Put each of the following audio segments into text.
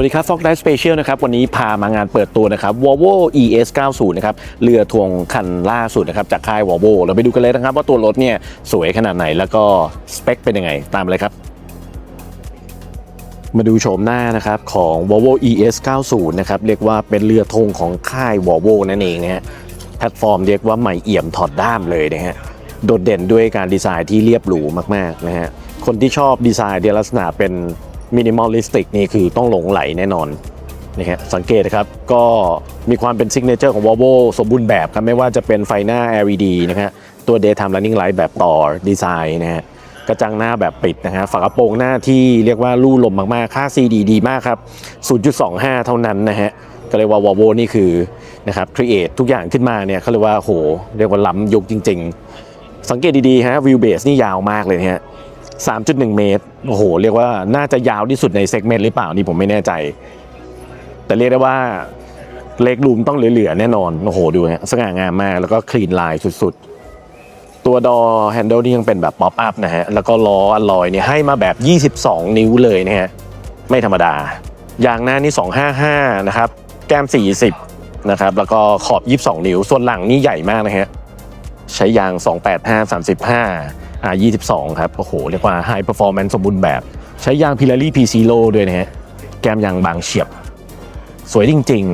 วัสดีครับ Fox Life Special นะครับ วันนี้พามางานเปิดตัวนะครับ Volvo ES 90 นะครับ เรือทวงคันล่าสุดนะครับ จากค่าย Volvo เราไปดูกันเลยนะครับ ว่าตัวรถเนี่ยสวยขนาดไหนแล้วก็สเปคเป็นยังไง ตามเลยครับมาดูโฉมหน้านะครับของ Volvo ES 90 นะครับ เรียกว่าเป็นเรือธงของค่าย Volvo นั่นเองนะฮะแพลตฟอร์มเรียกว่าใหม่เอี่ยมถอดด้ามเลยนะฮะโดดเด่นด้วยการดีไซน์ที่เรียบหรูมากๆนะฮะคนที่ชอบดีไซน์ในลักษณะเป็น มินิมอลลิสติกนี่คือต้องหลงไหลแน่นอนนะฮะสังเกตนะครับก็มีความเป็นซิกเนเจอร์ของ Volvo สมบูรณ์แบบครับไม่ว่าจะเป็นไฟหน้า LED นะฮะตัว Daytime Running Light แบบต่อดีไซน์นะฮะกระจังหน้าแบบปิดนะฮะฝากระโปรงหน้าที่เรียกว่าลู่ลมมาก ๆ ค่า CD ดีมากครับ 0.25 เท่านั้นนะฮะก็เลยว่า Volvo นี่คือนะครับครีเอททุกอย่างขึ้นมาเนี่ยเขาเรียกว่าโห เรียกว่าล้ำยุคจริง ๆ สังเกตดี ๆ ฮะวิวเบสนี่ยาวมากเลยนะฮะ 3.1 เมตร โอ้โห เรียกว่าน่าจะยาวที่สุดในเซกเมนต์หรือเปล่านี่ผมไม่แน่ใจ แต่เรียกได้ว่าเล็กลูมต้องเหลือๆแน่นอน โอ้โห ดูฮะสง่างามมาก แล้วก็คลีนไลน์สุดๆ ตัวดอแฮนเดิลนี่ยังเป็นแบบป๊อปอัพนะฮะ แล้วก็ล้ออลลอยเนี่ยให้มาแบบ 22 นิ้วเลยนะฮะ ไม่ธรรมดา ยางหน้านี่ 255 นะครับ แก้ม 40 นะครับ แล้วก็ขอบ 22 นิ้ว ส่วนหลังนี่ใหญ่มากนะฮะ ใช้ยาง 285 35 อ่า22 ครับ โอ้โห เรียกว่า High Performance สมบูรณ์แบบ ใช้ยาง Pirelli P Zero ด้วยนะฮะ แก้มยางบางเฉียบ สวยจริง ๆ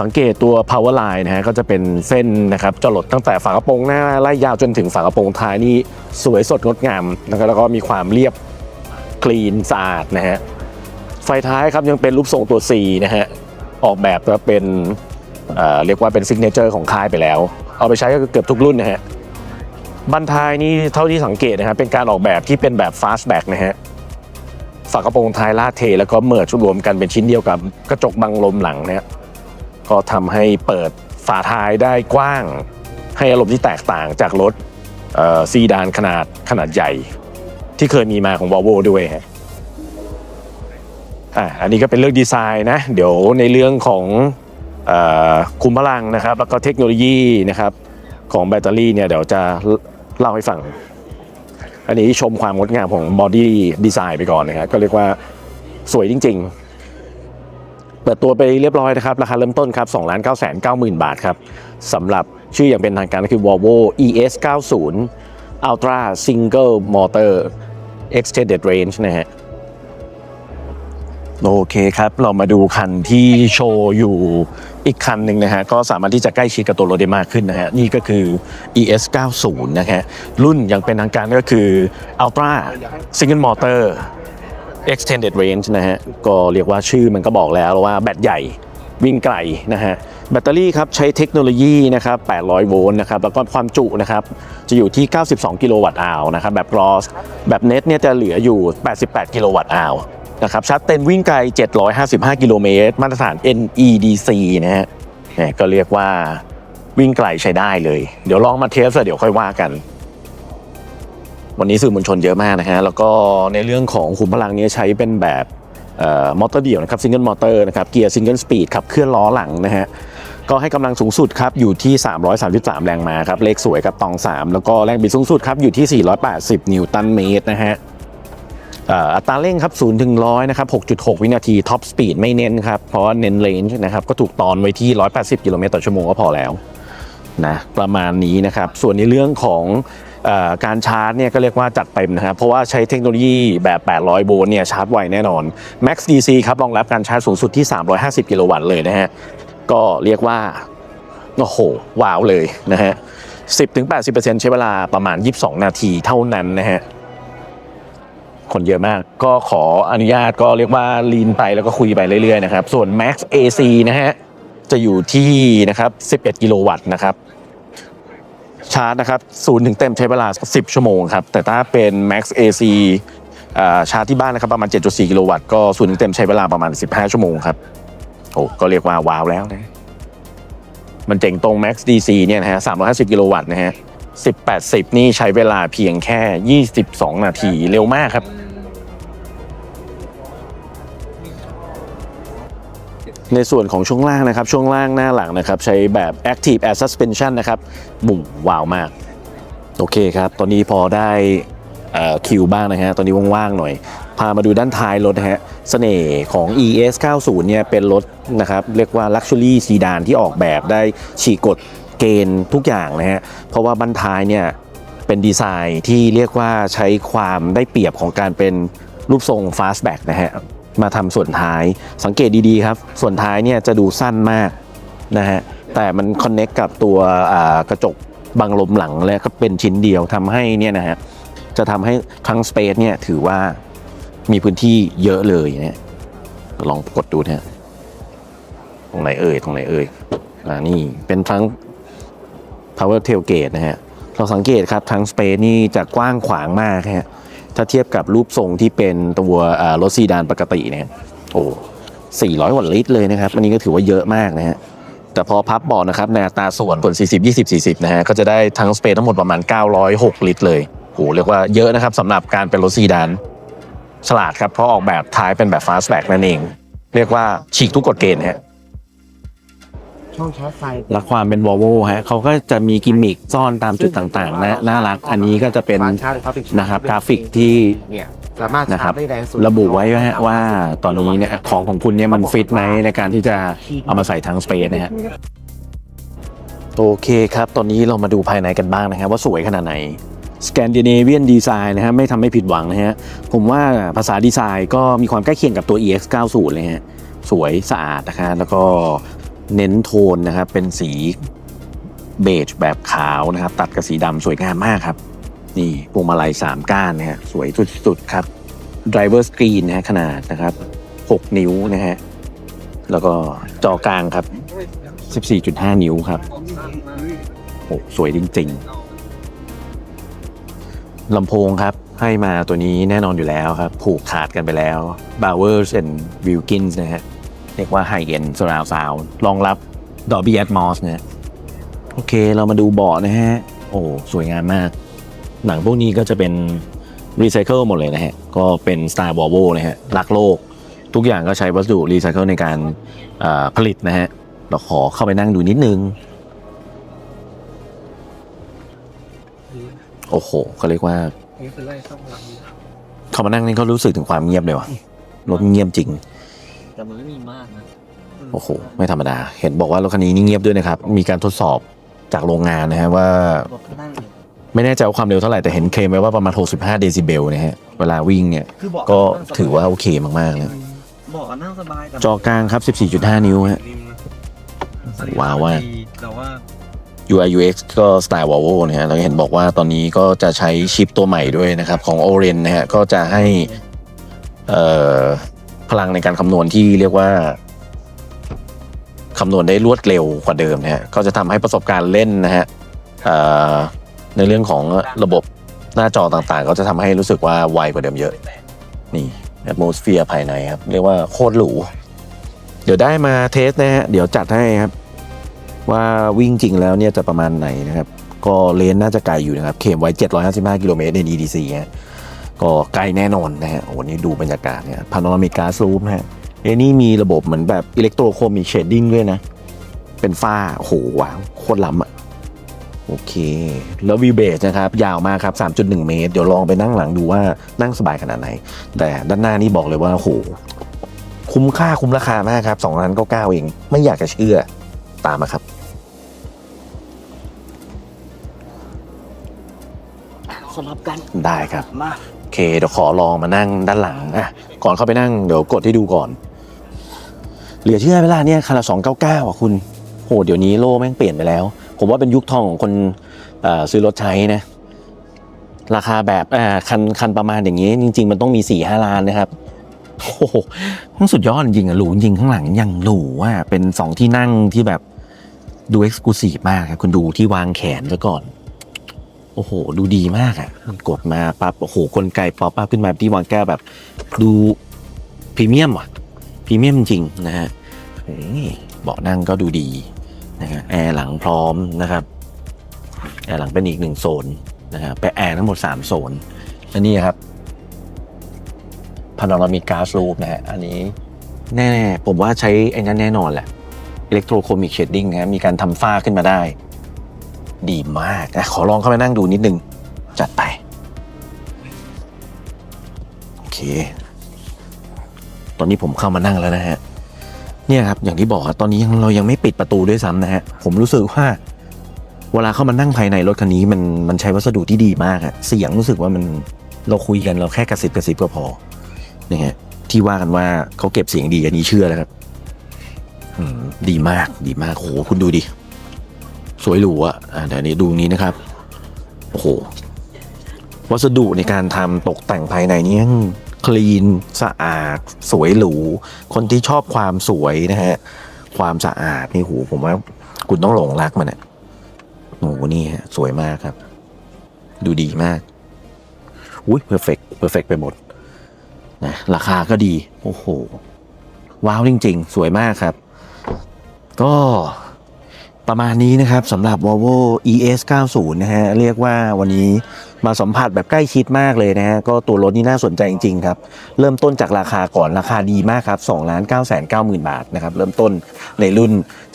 สังเกตตัว power line นะฮะ ก็จะเป็นเส้นนะครับจรดตั้งแต่ฝากระโปรงหน้าไล่ยาวจนถึงฝากระโปรงท้ายนี่สวยสดงดงามนะครับแล้วก็มีความเรียบคลีนสะอาดนะฮะ ไฟท้ายครับยังเป็นรูปทรงตัว C นะฮะ ออกแบบมาเป็นเเรียกว่าเป็นซิกเนเจอร์ของค่ายไปแล้ว เอาไปใช้ก็เกือบทุกรุ่นนะฮะ บันทายนี่เท่าที่สังเกตนะครับเป็นการออกแบบที่เป็นแบบ fastback นะฮะฝากระโปรงท้ายลาดเท แล้วก็เมิร์ชรวมกันเป็นชิ้นเดียวกับกระจกบังลมหลังเนี่ยก็ทำให้เปิดฝาท้ายได้กว้าง ให้อารมณ์ที่แตกต่างจากรถซีดานขนาดขนาดใหญ่ ที่เคยมีมาของ Volvo ด้วยฮะอะอันนี้ก็เป็นเรื่องดีไซน์นะ เดี๋ยวในเรื่องของอคุมพลังนะครับ แล้วก็เทคโนโลยีนะครับของแบตเตอรี่เนี่ยเดี๋ยวจะ เล่าให้ฟัง อันนี้ชมความงดงามของบอดี้ดีไซน์ไปก่อนนะครับก็เรียกว่าสวยจริง ๆ เปิดตัวไปเรียบร้อยนะครับ ราคาเริ่มต้นครับ2 9 9 0 0 0 บาทครับสำหรับชื่ออย่างเป็นทางการก็คือ Volvo ES 90 Ultra Single Motor Extended Range นะฮะโอเคครับ เรามาดูคันที่โชว์อยู่ อีกคันหนึ่งนะฮะก็สามารถที่จะใกล้ชิดกับตัวรถได้มากขึ้นนะฮะนี่ก็คือ ES 90นะฮะรุ่นอย่างเป็นทางการก็คือ Ultra Single Motor Extended Range นะฮะก็เรียกว่าชื่อมันก็บอกแล้วว่าแบตใหญ่วิ่งไกลนะฮะแบตเตอรี่ครับใช้เทคโนโลยีนะครับ 800 โวลต์นะครับ แล้วก็ความจุนะครับ จะอยู่ที่ 92 กิโลวัตต์อาวนะครับ แบบ gross แบบ net เนี่ยจะเหลืออยู่ 88 กิโลวัตต์อาว นะครับชาร์จเต็มวิ่งไกล 755 กิโลเมตรมาตรฐาน NEDC นะฮะก็เรียกว่าวิ่งไกลใช้ได้เลย เดี๋ยวลองมาเทสเดี๋ยวค่อยว่ากัน วันนี้สื่อมวลชนเยอะมากนะฮะแล้วก็ในเรื่องของขุมพลังนี้ใช้เป็นแบบมอเตอร์เดี่ยวนะครับซิงเกิลมอเตอร์นะครับเกียร์ซิงเกิลสปีดขับเคลื่อนล้อหลังนะฮะก็ให้กำลังสูงสุดครับอยู่ที่ 333 แรงม้าครับเลขสวยครับตอง 3 แล้วก็แรงบิดสูงสุดครับอยู่ที่ 480 นิวตันเมตรนะฮะ อัตราเร่งครับ0ถึง100นะครับ6.6 วินาทีท็อปสปีดไม่เน้นครับ เพราะว่าเน้นเลนจ์นะครับ ก็ถูกตอนไว้ที่ 180 กิโลเมตรต่อชั่วโมงก็พอแล้วนะประมาณนี้นะครับ ส่วนในเรื่องของอการชาร์จเนี่ยก็เรียกว่าจัดเต็มนะครับ เพราะว่าใช้เทคโนโลยีแบบ 800 โวลต์เนี่ยชาร์จไวแน่นอน Max DC ครับรองรับการชาร์จสูงสุดที่ 350 กิโลวัตต์เลยนะฮะก็เรียกว่าโอ้โหว้าวเลยนะฮะ10-80%ใช้เวลาประมาณ 22 นาทีเท่านั้นนะฮะ คนเยอะมาก ก็ขออนุญาตก็เรียกว่าลีนไปแล้วก็คุยไปเรื่อยๆนะครับ ส่วน Max AC นะฮะ จะอยู่ที่นะครับ 11 กิโลวัตต์นะครับ ชาร์จนะครับศูนย์ถึงเต็มใช้เวลา 10 ชั่วโมงครับ แต่ถ้าเป็น Max AC อ่าชาร์จที่บ้านนะครับประมาณ 7.4 กิโลวัตต์ก็ศูนย์ถึงเต็มใช้เวลาประมาณ 15 ชั่วโมงครับโอ้ก็เรียกว่าว้าวแล้วนะมันเจ๋งตรง Max DC เนี่ยนะฮะ350 กิโลวัตต์นะฮะ 10-80นี่ใช้เวลาเพียงแค่ 22 นาทีเร็วมากครับในส่วนของช่วงล่างนะครับ ช่วงล่างหน้าหลังนะครับ ใช้แบบ Active Air Suspension นะครับ บุ่มว้าวมาก โอเคครับ ตอนนี้พอได้คิวบ้างนะฮะ ตอนนี้ว่างๆหน่อย พามาดูด้านท้ายรถนะฮะเสน่ห์ของ ES 90เนี่ยเป็นรถนะครับ เรียกว่า Luxury Sedan ที่ออกแบบได้ฉีกกฎ เกณฑ์ทุกอย่างนะฮะ เพราะว่าบั้นท้ายเนี่ยเป็นดีไซน์ที่เรียกว่าใช้ความได้เปรียบของการเป็นรูปทรง fastback นะฮะ มาทำส่วนท้ายสังเกตดีๆครับ ส่วนท้ายเนี่ยจะดูสั้นมากนะฮะ แต่มันคอนเน็กกับตัวกระจกบังลมหลังและก็เป็นชิ้นเดียวทำให้เนี่ยนะฮะจะทำให้ทั้งสเปซเนี่ยถือว่ามีพื้นที่เยอะเลยเนี่ยลองกดดูนะฮะตรงไหนเอ่ยตรงไหนเอ่ยอ่านี่เป็นทั้ง power tailgate นะฮะเราสังเกตครับทั้งสเปซนี่จะกว้างขวางมากฮะถ้าเทียบกับรูปทรงที่เป็นตัวรถซีดานปกติเนี่ยโอ้400กว่าลิตรเลยนะครับ อันนี้ก็ถือว่าเยอะมากนะฮะแต่พอพับเบาะนะครับในอัตราส่วนส่วน 40 20 40 นะฮะก็จะได้ทั้งสเปซทั้งหมดประมาณ 906 ลิตรเลยโหเรียกว่าเยอะนะครับสำหรับการเป็นรถซีดานฉลาดครับเพราะออกแบบท้ายเป็นแบบ fastback นั่นเอง เรียกว่าฉีกทุกกฎเกณฑ์ฮะ ช่องชาร์จไฟและความเป็น Volvo ฮะเขาก็จะมีกิมมิคซ่อนตามจุดต่างๆนะน่ารัก อันนี้ก็จะเป็นฝาชาร์จหรือ Public Charge นะครับกราฟิกที่เนี่ยสามารถนะคชารัร์บจได้แรงสุดระบุไว้ว่าว่าตอนนี้เนี่ยของของคุณเนี่ยมันฟิตไหมในการที่จะเอามาใส่ทั้งสเปซนะฮะโอเคครับ ตอนนี้เรามาดูภายในกันบ้างนะครับ ว่าสวยขนาดไหนสแกนดิเนเวียนดีไซน์นะฮะไม่ทำให้ผิดหวังนะฮะผมว่าภาษาดีไซน์ก็มีความใกล้เคียงกับตัว EX 90 เลยฮะสวยสะอาดนะคะแล้วก็ เน้นโทนนะครับ เป็นสีเบจแบบขาวนะครับ ตัดกับสีดำสวยงามมากครับ นี่พวงมาลัย3ก้านนะฮะสวยสุดๆครับ driver screen นะฮะขนาดนะครับ 6 นิ้วนะฮะ แล้วก็จอกลางครับ 14.5 นิ้วครับโอ้สวยจริงๆลำโพงครับให้มาตัวนี้แน่นอนอยู่แล้วครับ ผูกขาดกันไปแล้ว Bowers and Wilkins นะฮะ เรียกว่า High End Surround Sound รองรับ Dolby Atmos นะโอเคเรามาดูเบาะนะฮะ โอ้ สวยงามมาก หนังพวกนี้ก็จะเป็นรีไซเคิลหมดเลยนะฮะ ก็เป็นสไตล์วอลโวนะฮะ รักโลก ทุกอย่างก็ใช้วัสดุรีไซเคิลในการาผลิตนะฮะ เราขอเข้าไปนั่งดูนิดนึง โอ้โหเขาเรียกว่าเขามานั่งนี่ก็รู้สึกถึงความเงียบเลยว่ะรถเงียบจริง มันไม่มีมากนะโอ้โห ไม่ธรรมดา เห็นบอกว่ารถคันนี้นี่เงียบด้วยนะครับ มีการทดสอบจากโรงงานนะฮะว่า บอกข้างนั่งเนี่ยไม่แน่ใจว่าความเร็วเท่าไหร่ แต่เห็นเคลมไว้ว่าประมาณ 65 เดซิเบลนะฮะ เวลาวิ่งเนี่ย คือบอกก็ถือว่าโอเคมากๆเลยบอกนั่งสบายแต่จอกลางครับ 14.5 นิ้วฮะว้าวว่ะแต่ว่า UI UX ก็สไตล์ Volvo นะฮะแล้วก็เห็นบอกว่าตอนนี้ก็จะใช้ชิปตัวใหม่ด้วยนะครับ ของ Oren นะฮะ ก็จะให้เอ่อ พลังในการคำนวณที่เรียกว่าคำนวณได้รวดเร็วกว่าเดิมนะฮะก็จะทำให้ประสบการณ์เล่นนะฮะในเรื่องของระบบหน้าจอต่างๆ ก็จะทำให้รู้สึกว่าไวกว่าเดิมเยอะ นี่ atmosphere ภายในครับ เรียกว่าโคตรหรู เดี๋ยวได้มาเทสนะฮะ เดี๋ยวจัดให้ครับ ว่าวิ่งจริงแล้วเนี่ยจะประมาณไหนนะครับ ก็เลนน่าจะไกลอยู่นะครับ เข็มไว้ 755 กิโลเมตรใน EDC ฮะ ก็ไกลแน่นอนนะฮะโอ้วันนี้ดูบรรยากาศเนี่ยพาโนรามิกาซูมฮะเอ้นี่มีระบบเหมือนแบบอิเล็กโทรโคมิกเชดดิ้งด้วยนะ เป็นฝ้าโอ้โหว้าวโคตรล้ำอะโอเค แล้ววิวเบสนะครับ ยาวมากครับ 3.1 เมตร เดี๋ยวลองไปนั่งหลังดูว่านั่งสบายขนาดไหน แต่ด้านหน้านี่บอกเลยว่าโอ้โหคุ้มค่าคุ้มราคามากครับ2ล้านเก้าเอง ไม่อยากจะเชื่อตามมาครับสลับกันได้ครับ มาโอ เคเดี๋ยวขอลองมานั่งด้านหลังอะก่อนเข้าไปนั่งเดี๋ยวกดให้ดูก่อน เหลือเชื่อเวลาเนี่ยคันละสองเก้าเก้าอะคุณโหเดี๋ยวนี้โลกแม่งเปลี่ยนไปแล้ว ผมว่าเป็นยุคทองของคนซื้อรถใช้นะ ราคาแบบคันคันประมาณอย่างนี้ จริง ๆ มันต้องมีสี่ห้าล้านนะครับโอ้โหมันสุดยอดจริงอะหรูจริงข้างหลังยังหรูอะเป็นสองที่นั่งที่แบบดูเอ็กซ์คลูซีฟมากครับคุณดูที่วางแขนซะก่อน โอ้โห ดูดีมากอะ่ะมันกดมาปั๊บโอ้โหกลไกปอปั๊บขึ้นมาที่วางแก้วแบบ ดูพรีเมียมว่ะพรีเมียมจริงนะฮะเบาะนั่งก็ดูดีนะฮะแอร์หลังพร้อมนะครับแอร์หลังเป็นอีกหนึ่งโซนนะครับไปแอร์ทั้งหมด 3 โซนและนี่ครับพานารามิกาสรูปนะฮะอันนี้แน่ๆผมว่าใช้ไอ้นั้นแน่นอนแหละอิเล็กโทรโคมิกเชดดิ้งนะฮะมีการทำฝ้าขึ้นมาได้ ดีมากนะขอลองเข้าไปนั่งดูนิดนึง จัดไป โอเค ตอนนี้ผมเข้ามานั่งแล้วนะฮะ เนี่ยครับ อย่างที่บอกตอนนี้ยังเรายังไม่ปิดประตูด้วยซ้ำนะฮะ ผมรู้สึกว่า เวลาเข้ามานั่งภายในรถคันนี้มันมันใช้วัสดุที่ดีมากอะเสียงรู้สึกว่ามันเราคุยกันเราแค่กระซิบกระซิบก็พอเนี่ยฮะที่ว่ากันว่าเขาเก็บเสียงดีอันนี้เชื่อแล้วครับดีมากดีมากโอ้โหคุณดูดิ สวยหรูอะอะเดี๋ยวนี้ดูนี้นะครับ โอ้โห วัสดุในการทำตกแต่งภายในนี่ยังคลีนสะอาด สวยหรู คนที่ชอบความสวยนะฮะ ความสะอาดนี่หูผมว่าคุณต้องหลงรักมันอะโอ้โหนี่ฮะสวยมากครับ ดูดีมากอุ้ยเพอร์เฟกเพอร์เฟกไปหมดนะราคาก็ดี โอ้โห ว้าวจริง ๆ สวยมากครับ ก็ ประมาณนี้นะครับสำหรับ Volvo ES 90นะฮะเรียกว่าวันนี้มาสัมผัสแบบใกล้ชิดมากเลยนะฮะก็ตัวรถนี่น่าสนใจจริงๆครับ เริ่มต้นจากราคาก่อนราคาดีมากครับ2ล้าน9 9 0 0 0 บาทนะครับ เริ่มต้นในรุ่น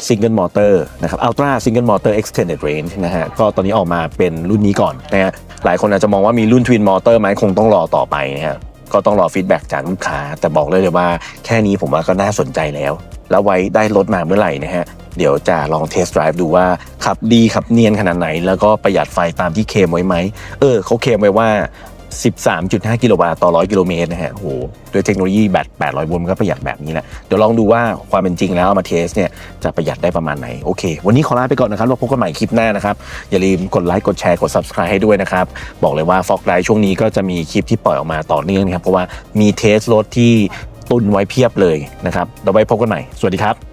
Single Motor นะครับ Ultra Single Motor Extended Range นะฮะก็ตอนนี้ออกมาเป็นรุ่นนี้ก่อนนะฮะหลายคนอาจจะมองว่ามีรุ่น Twin Motor ไหมคงต้องรอต่อไปนะฮะก็ต้องรอฟีดแบ็กจากลูกค้า แต่บอกเลยเลยว่าแค่นี้ผมว่าก็น่าสนใจแล้ว แล้วไว้ได้รถมาเมื่อไหร่นะฮะ เดี๋ยวจะลองเทสต์ไดรฟ์ดูว่าขับดีขับเนียนขนาดไหน แล้วก็ประหยัดไฟตามที่เคมไว้ไหม เออเขาเคมไว้ว่า 13.5 กิโลวัตต์ต่อ 100 กิโลเมตรนะฮะโอ้โหด้วยเทคโนโลยีแบต800 โวลต์มันก็ประหยัดแบบนี้แหละ เดี๋ยวลองดูว่าความเป็นจริงแล้วเอามาเทสเนี่ยจะประหยัดได้ประมาณไหน โอเค วันนี้ขอลาไปก่อนนะครับเราพบกันใหม่คลิปหน้านะครับ อย่าลืมกดไลค์ กดแชร์ กด subscribe ให้ด้วยนะครับ บอกเลยว่าฟอกไลช่วงนี้ก็จะมีคลิปที่ปล่อยออกมาต่อเนื่องนะครับ เพราะว่ามีเทสรถที่ตุนไว้เพียบเลยนะครับ เราไว้พบกันใหม่ สวัสดีครับ